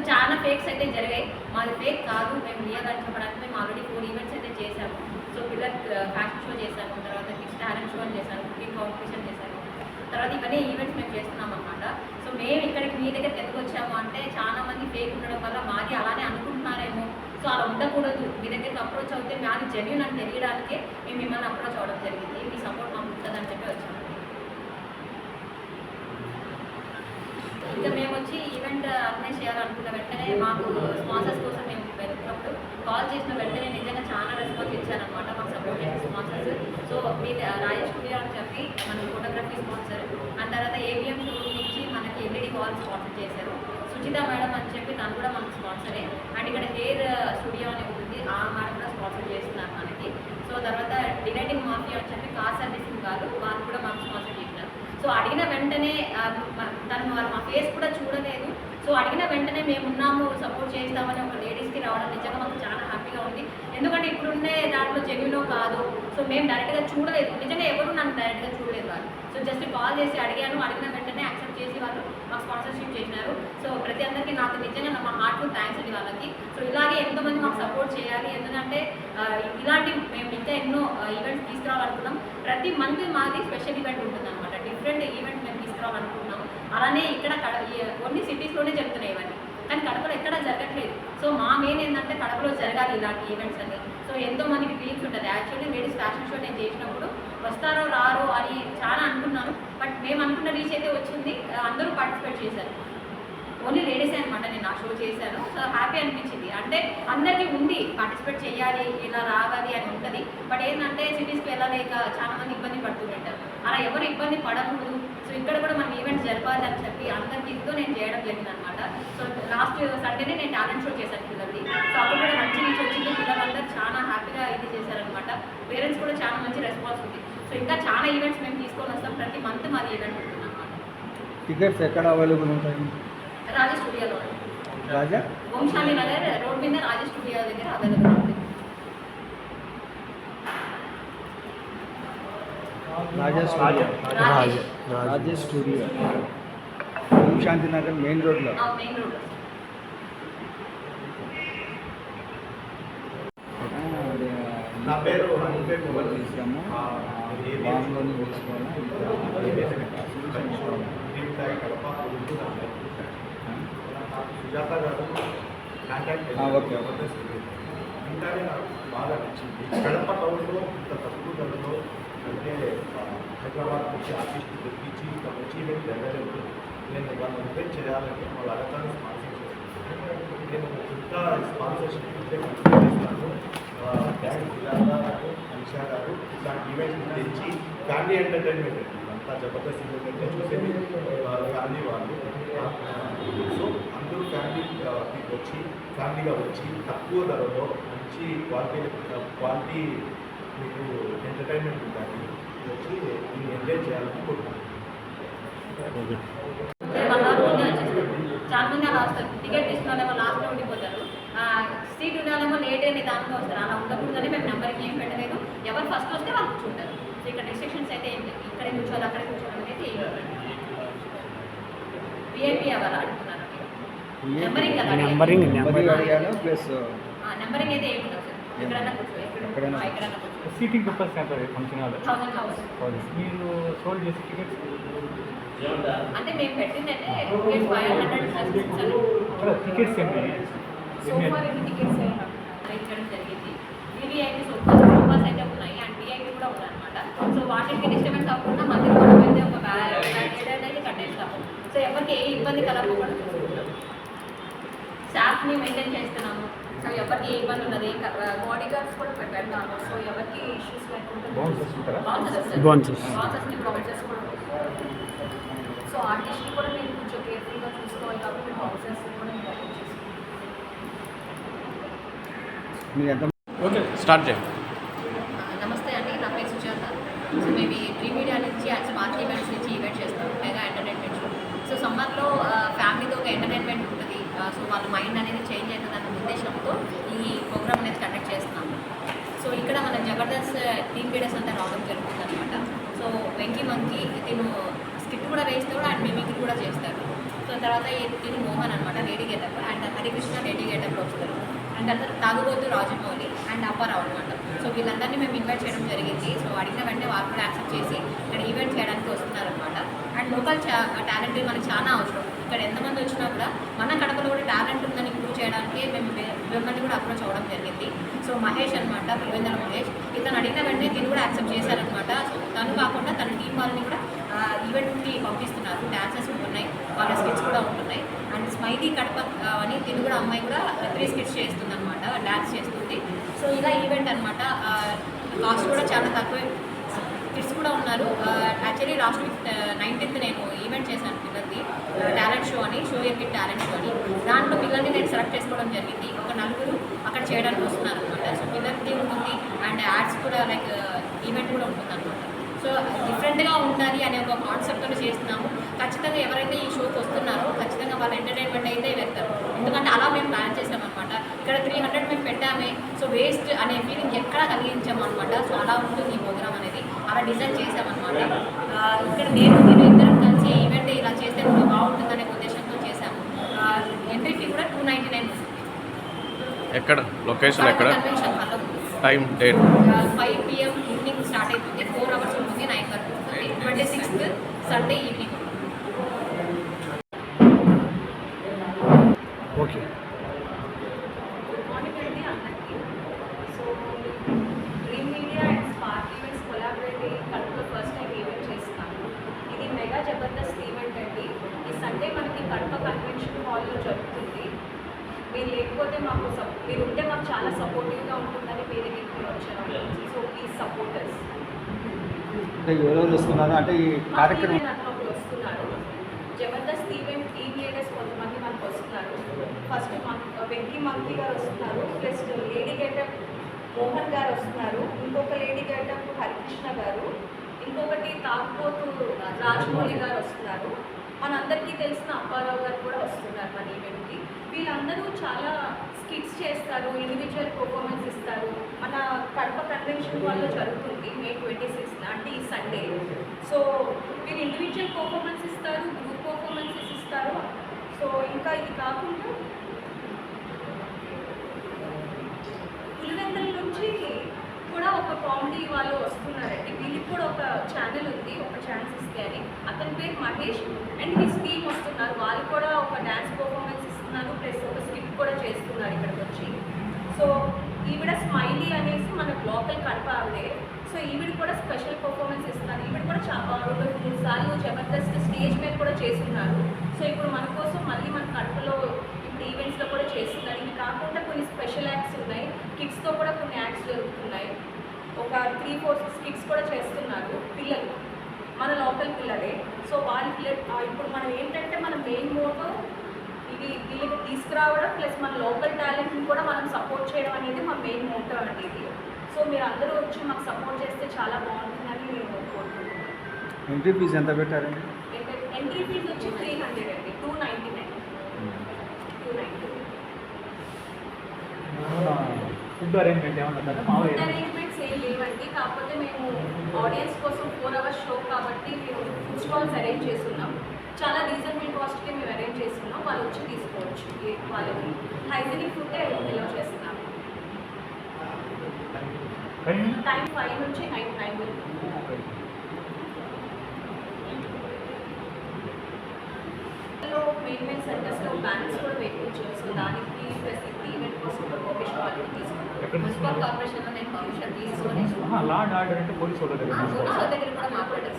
So చాలా fakes అయితే జరిగాయి. మాది ఫేక్ కాదు మేము రియల్ అని చెప్పడానికి మేము ఆల్రెడీ ఫోర్ ఈవెంట్స్ అయితే చేశాము. సో పిల్లర్ ఫ్యాషన్ షో చేశాము తర్వాత కిడ్స్ టాలెంట్ షో అని చేశాను కుకింగ్ కాంపిటీషన్ చేశాను తర్వాత ఇవన్నీ ఈవెంట్స్ మేము చేస్తున్నాం అనమాట సో మేము ఇక్కడికి మీ దగ్గరికి ఎందుకు వచ్చాము అంటే చాలా మంది ఫేక్ ఉండడం వల్ల మాది అలానే అనుకుంటున్నారేమో. సో అలా ఉండకూడదు. మీ దగ్గరికి అప్రోచ్ అవుతే మాది జెన్యున్ అని తెలియడానికే మేము మిమ్మల్ని అప్రోచ్ అవ్వడం జరిగింది. మీ సపోర్ట్ మాకు ఉంటుందని చెప్పి వచ్చాము. ఇంకా మేము వచ్చి ఈవెంట్ అర్గనైజ్ చేయాలనుకున్న వెంటనే మాకు స్పాన్సర్స్ కోసం మేము వెళ్తున్నప్పుడు కాల్ చేసిన వెంటనే నిజంగా చాలా రెస్పాన్స్ ఇచ్చారనమాట మాకు సపోర్ట్ చేసిన స్పాన్సర్స్ సో మీ రాజేష్ స్టూడియో అని చెప్పి మన ఫోటోగ్రఫీ స్పాన్సర్ అండ్ తర్వాత ఏబిఎం షోరూమ్ నుంచి మనకి ఎల్ఈడి వాల్ స్పాన్సర్ చేశారు. సుచిత మేడం అని చెప్పి తను కూడా మనకు స్పాన్సరే అండ్ ఇక్కడ హెయిర్ స్టూడియో అని ఉంటుంది ఆ మేడం కూడా స్పాన్సర్ చేస్తున్నారు మనకి. సో తర్వాత డిలైటింగ్ మాఫియా అని చెప్పి కార్ సర్వీసింగ్ కాదు వాళ్ళు కూడా సో అడిగిన వెంటనే తను మా ఫేస్ కూడా చూడలేదు. సో అడిగిన వెంటనే మేము ఉన్నాము సపోర్ట్ చేస్తామని ఒక లేడీస్కి రావడం నిజంగా మాకు చాలా హ్యాపీగా ఉంది ఎందుకంటే ఇప్పుడున్నే దాంట్లో జెన్యులో కాదు. సో మేము డైరెక్ట్గా చూడలేదు. నిజంగా ఎవరు నన్ను డైరెక్ట్గా చూడలేదు వాళ్ళు. సో జస్ట్ కాల్ చేసి అడిగాను. అడిగిన వెంటనే యాక్సెప్ట్ చేసి వాళ్ళు మాకు స్పాన్సర్షిప్ చేసినారు. సో ప్రతి అందరికీ నాకు నిజంగా మా హార్ట్ఫుల్ థ్యాంక్స్ అండి వాళ్ళకి. సో ఇలాగే ఎంతోమంది మాకు సపోర్ట్ చేయాలి. ఎందుకంటే ఇలాంటి మేము ఇంకా ఎన్నో ఈవెంట్స్ తీసుకురావాలనుకున్నాం. ప్రతి మంత్ మాది స్పెషల్ ఈవెంట్ ఉంటుంది అనమాట డిఫరెంట్ ఈవెంట్ మేము తీసుకురావాలనుకుంటున్నాం అలానే ఇక్కడ కడ కొన్ని సిటీస్లోనే జరుగుతున్నాయి ఇవన్నీ. కానీ కడపలో ఎక్కడ జరగట్లేదు సో మా మెయిన్ ఏంటంటే కడపలో జరగాలి ఇలాంటి ఈవెంట్స్ అని సో ఎంతో మందికి ఫీలింగ్స్ ఉంటుంది. యాక్చువల్లీ లేడీస్ ఫ్యాషన్ షో నేను చేసినప్పుడు వస్తారో రారో అని చాలా అనుకున్నాను. బట్ మేము అనుకున్న రీచ్ అయితే వచ్చింది. అందరూ పార్టిసిపేట్ చేశారు. ఓన్లీ లేడీసే అనమాట నేను ఆ షో చేశాను. సో హ్యాపీ అనిపించింది. అంటే అందరికీ ఉంది పార్టిసిపేట్ చేయాలి ఇలా రావాలి అని ఉంటుంది. బట్ ఏంటంటే సిటీస్కి వెళ్ళలేక చాలా మంది ఇబ్బంది పడుతుంటారు. అలా ఎవరు ఇబ్బంది పడకూడదు. సో ఇక్కడ కూడా మనం ఈవెంట్ జరపాలి అని చెప్పి అందరికీ ఇస్తూ నేను చేయడం జరిగింది అనమాట సో లాస్ట్ సండేనే నేను టాలెంట్ షో చేశాను పిల్లలకి సో అప్పుడు కూడా మంచి రీచ్ వచ్చింది. పిల్లలందరూ చాలా హ్యాపీగా ఇది చేశారనమాట పేరెంట్స్ కూడా చాలా మంచి రెస్పాన్స్ ఉంది. సో ఇంకా చాలా ఈవెంట్స్ మేము తీసుకొని వస్తాం ప్రతి మంత్ మాది ఈవెంట్ ఉంటుంది అనమాట టికెట్స్ ఎక్కడ అవైలబుల్ ఉంటాయి? రాజా స్టూడియోలో రాజా వంశాలి నగర్ రోడ్ మీద రాజా స్టూడియో దగ్గర అవైలబుల్ ఉంది Raja studio Rajesh Raja studio Om Shanti Nagar main రోడ్లో మెయిన్ రోడ్ నా పేరు హనుపేట్ మొబైల్ తీసాము సుజాత గారు కాంటాక్ట్ ఇంకానే నాకు బాగా నచ్చింది కడప టౌన్లో ఇంత తక్కువ ధరలో అంటే హైదరాబాద్ నుంచి ఆర్టిస్ట్ తెప్పించి ఇంత మంచి ఈవెంట్ జరగలేదు నేను వాళ్ళని ఈవెంట్ చేయాలని వాళ్ళ అడగాన్ని స్పాన్సర్ చేస్తాను నేను ఇంకా స్పాన్సర్షిప్ ఉంటే చేస్తాను డ్యాన్స్ సుజాత గారు అనిషా గారు ఇలాంటి ఈవెంట్స్ తెచ్చి ఫ్యామిలీ ఎంటర్టైన్మెంట్ అంతా జబర్దస్త్ ఈవెంట్ అంటే చూసేది ఆ, ఫ్యామిలీ వాళ్ళు సో అందరూ ఫ్యామిలీ వచ్చి ఫ్యామిలీగా వచ్చి తక్కువ ధరలో మంచి క్వాలిటీ క్వాలిటీ మీకు ఎంటర్టైన్మెంట్ ఉంటుంది వచ్చి దీన్ని ఎంజాయ్ చేయాలని కోరుకుంటున్నాను. టికెట్ లాస్ట్లో ఉండిపోతారు సీట్ వాళ్ళేమో లేట్ అయిన దాంట్లో వస్తారు అలా ఉండకూడదని మేము నెంబర్కి ఏం పెట్టలేదు. ఎవరు ఫస్ట్ వస్తే వాళ్ళు కూర్చుంటారు. సో ఇక్కడ రిస్ట్రిక్షన్స్ అయితే ఏం లేదు. ఇక్కడే కూర్చోవాలి అక్కడే కూర్చోవాలి అయితే ఏం విఐపి అవ్వాలి? నెంబరింగ్ నెంబరింగ్ నెంబర్ అడిగాను ప్లస్ నెంబరింగ్ అయితే ఎక్కడైనా కూర్చో. సీటింగ్ కెపాసిటీ ఎంత ఫంక్షన్ హాల్? మీరు సోల్డ్ చేసే టికెట్స్ అంటే మేము పెట్టిందంటే ఫైవ్ హండ్రెడ్ టికెట్స్ ఏంటి టికెట్స్ ఇచ్చడం జరిగింది. వివిఐపి సోఫా సోఫాస్ అయితే ఉన్నాయి అండ్ విఐపి కూడా ఉన్నాయి అనమాట సో వాటికి డిస్టర్బెన్స్ అవ్వకుండా మధ్యలో మనం అయితే ఒక బ్యారియర్ అయితే కట్టేస్తాము. సో ఎవరికి ఏ ఇబ్బంది కలగకుండా చూసుకుంటాం. స్టాఫ్ని మెయింటైన్ చేస్తున్నాము. సో ఎవరికి ఏ ఇబ్బంది ఉండదు. ఏ బాడీ గార్డ్స్ కూడా పెట్టాము సో ఎవరికి ఇష్యూస్ లేకుండా. బౌన్సర్స్ని బౌన్సర్స్ కూడా సో ఆర్టిస్ట్ని కూడా మీరు కొంచెం కేర్ఫుల్గా చూసుకోవాలి కాబట్టి కూడా ఓకే స్టార్ట్ చేయండి. నమస్తే అండి. నా పేరు సుజాత. సో మేము ఈ డ్రీమ్ మీడియా నుంచి అండ్ స్మార్ట్ ఈవెంట్స్ నుంచి ఈవెంట్ చేస్తాం మెగా ఎంటర్టైన్మెంట్ షో. సో సమ్మర్లో ఫ్యామిలీతో ఒక ఎంటర్టైన్మెంట్ సో వాళ్ళ మైండ్ అనేది చేంజ్ అవుతుందన్న ఉద్దేశంతో ఈ ప్రోగ్రామ్ అనేది కండక్ట్ చేస్తున్నాము. సో ఇక్కడ మన జబర్దస్త్ టీమ్ లీడర్స్ అంతా రావడం జరుగుతుంది అనమాట సో వెంకీ మంకి తిను స్కిట్ కూడా వేస్తాడు అండ్ మిమిక్రీ కూడా చేస్తాడు. సో తర్వాత తిను మోహన్ అనమాట లేడీ అండ్ హరికృష్ణ లేడీ వస్తారు. అండ్ అందరు తాగుబోతు రాజమౌళి అండ్ అప్పారావు అనమాట సో వీళ్ళందరినీ మేము ఇన్వైట్ చేయడం జరిగింది. సో అడిగిన వెంటనే వారు కూడా యాక్సెప్ట్ చేసి ఇక్కడ ఈవెంట్ చేయడానికి వస్తున్నారనమాట అండ్ లోకల్ టాలెంట్ మనకి చాలా అవసరం. ఇక్కడ ఎంతమంది వచ్చినా కూడా మన టాలెంట్ ఉందని ప్రూవ్ చేయడానికి మేము మిమ్మల్ని కూడా అప్రోచ్ అవ్వడం జరిగింది. సో మహేష్ అనమాట పులివెందుల మహేష్ ఇతను అడిగిన వెంటనే దీన్ని కూడా యాక్సెప్ట్ చేశారనమాట సో తను కాకుండా తన టీం వాళ్ళని కూడా ఈవెంట్కి పంపిస్తున్నారు. డాన్సెస్ ఉంటున్నాయి వాళ్ళ స్కిట్స్ కూడా ఉంటున్నాయి. అండ్ స్మైలీ కడప అని తిని కూడా అమ్మాయి కూడా త్రీ స్కిట్స్ చేస్తుంది అనమాట డాన్స్ చేస్తుంది. సో ఇలా ఈవెంట్ అనమాట కాస్ట్ కూడా చాలా తక్కువ కిడ్స్ కూడా ఉన్నారు. యాక్చువల్లీ లాస్ట్ వీక్ నైన్టీన్త్ నేను ఈవెంట్ చేశాను పిల్లలది టాలెంట్ షో అని షో యర్ టాలెంట్ షో అని. దాంట్లో పిల్లల్ని నేను సెలెక్ట్ చేసుకోవడం జరిగింది. ఒక నలుగురు అక్కడ చేయడానికి వస్తున్నారు అనమాట సో పిల్లలకి ఉంటుంది అండ్ యాడ్స్ కూడా లైక్ ఈవెంట్ కూడా ఉంటుంది అనమాట సో డిఫరెంట్గా ఉండాలి అనే ఒక కాన్సెప్ట్తో చేస్తున్నాము. ఖచ్చితంగా ఎవరైతే ఈ షోకి వస్తున్నారో ఖచ్చితంగా వాళ్ళ ఎంటర్టైన్మెంట్ అయితే వెళ్తారు. ఎందుకంటే అలా మేము ప్లాన్ చేసామన్నమాట. ఇక్కడ త్రీ హండ్రెడ్ మేము పెట్టామే. సో వేస్ట్ అనే ఫీలింగ్ ఎక్కడా కలిగించాము అనమాట సో అలా ఉంటుంది ఈ ప్రోగ్రామ్ అనేది. అలా డిజైన్ చేసామన్నమాట ఇక్కడ నేను మీరు ఇద్దరం కలిసి ఈవెంట్ ఇలా చేస్తే కూడా బాగుంటుందనే ఉద్దేశంతో చేశాము. ఎంట్రీ ఫీ కూడా టూ నైంటీ నైన్ ఎక్కడ? లొకేషన్ ఎక్కడ? Time date five PM evening start అవుతుంది. ఫోర్ అవర్స్ ఉంటుంది నైన్ వరకు twenty sixth Sunday evening okay good morning అండి అందరికీ so dream media and spark events collaborate అయ్యి కడపలో ఫస్ట్ టైం ఈవెంట్ చేస్తున్నాను ఇది మెగా జబర్దస్త్ ఈవెంట్ అండి ఈ సండే మనకి కడప కన్వెన్షన్ హాల్లో జరుగుతుంది మీరు లేకపోతే మాకు మీరు ఉంటే మాకు చాలా సపోర్టివ్గా ఉంటుందని మీ దగ్గరికి వచ్చాను సో ప్లీజ్ అంటే ఎవరెవరు వస్తున్నారు? అంటే ఈ కార్యక్రమం వస్తున్నారు. జబర్దస్త్ ఈవెంట్ టీమ్ లీడర్స్ కొంతమంది మనకు వస్తున్నారు. ఫస్ట్ మన వెంకీ మంకీ గారు వస్తున్నారు. ప్లస్ లేడీ గెటప్ మోహన్ గారు వస్తున్నారు. ఇంకొక లేడీ గెటప్ హరికృష్ణ గారు. ఇంకొకటి తాగుబోతు రాజమౌళి గారు వస్తున్నారు. మనందరికీ తెలిసిన అప్పారావు గారు కూడా వస్తున్నారు మన ఈవెంట్కి. వీళ్ళందరూ చాలా స్కిట్స్ చేస్తారు ఇండివిజువల్ పర్ఫార్మెన్స్ ఇస్తారు. మన కడప కన్వెన్షన్ వల్ల జరుగుతుంది మే ట్వంటీ సిక్స్త్ అంటే ఈ సండే సో వీళ్ళు ఇండివిజువల్ పర్ఫార్మెన్స్ ఇస్తారు గ్రూప్ పర్ఫార్మెన్సెస్ ఇస్తారు. సో ఇంకా ఇది కాకుండా పులివెందుల నుంచి కూడా ఒక కామెడీ వాళ్ళు వస్తున్నారండి. వీళ్ళకి కూడా ఒక ఛానల్ ఉంది ఒక ఛాన్స్ ఇస్తే అని అతని పేరు మహేష్ అండ్ హిస్ టీమ్ వస్తున్నారు. వాళ్ళు కూడా ఒక డ్యాన్స్ పర్ఫార్మెన్స్ ఇస్తున్నారు ప్లస్ ఒక స్కిప్ కూడా చేస్తున్నారు ఇక్కడికి వచ్చి సో ఈవిడ స్మైలీ అనేసి మన లోకల్ కడపాలే సో ఈవిడ కూడా స్పెషల్ పర్ఫార్మెన్స్ ఇస్తున్నారు. ఈవిడ కూడా చాలా రెండు మూడు సార్లు జబర్దస్త్ స్టేజ్ మీద కూడా చేస్తున్నారు. సో ఇప్పుడు మన కోసం మళ్ళీ మన కడపలో ఇప్పుడు ఈవెంట్స్లో కూడా చేస్తున్నారు. ఇవి కాకుండా కొన్ని స్పెషల్ యాక్ట్స్ ఉన్నాయి. కిడ్స్తో కూడా కొన్ని యాక్ట్స్ జరుగుతున్నాయి. ఒక త్రీ ఫోర్ కిడ్స్ కూడా చేస్తున్నారు పిల్లలు. మన లోకల్ పిల్లలే. సో వాళ్ళ ఇప్పుడు మనం ఏంటంటే మన మెయిన్ మోటో ఇది వీళ్ళకి తీసుకురావడం ప్లస్ మన లోకల్ టాలెంట్ని కూడా మనం సపోర్ట్ చేయడం అనేది మా మెయిన్ మోటో అండి ఇది. సో మీరు అందరూ వచ్చి మాకు సపోర్ట్ చేస్తే చాలా బాగుంటుందని నేను కోరుకుంటున్నాను ఎంట్రీ ఫీజు ఎంత పెట్టారండి? ఎంట్రీ ఫీజు వచ్చి త్రీ హండ్రెడ్ అండి. Two ninety nine two ninety food arrangement ఏమన్నా మామూలుగా అరేంజ్మెంట్స్ ఏం లేవండి. కాకపోతే మేము ఆడియన్స్ కోసం ఫోర్ అవర్స్ షో కాబట్టి మేము ఫుడ్ స్టాల్స్ అరేంజ్ చేస్తున్నాం. చాలా రీజనబుల్ కాస్ట్కి మేము అరేంజ్ చేస్తున్నాం. వాళ్ళు వచ్చి తీసుకోవచ్చు. వాళ్ళకి హైజీనిక్ ఫుడ్ ఎలా చేస్తున్నాం. టైం ఫైవ్ నుంచి నైన్ నైన్ వరకు. మెయిన్ మెయిన్ సెంటర్స్లో బ్యానర్స్ కూడా వేయించారు సో దానికి ప్లస్ ఎక్కడ మున్సిపల్ నుంచి కార్పొరేషన్లో నేను పర్మిషన్ తీసుకొని లా అండ్ ఆర్డర్ అంటే పోలీసు వాళ్ళ దగ్గర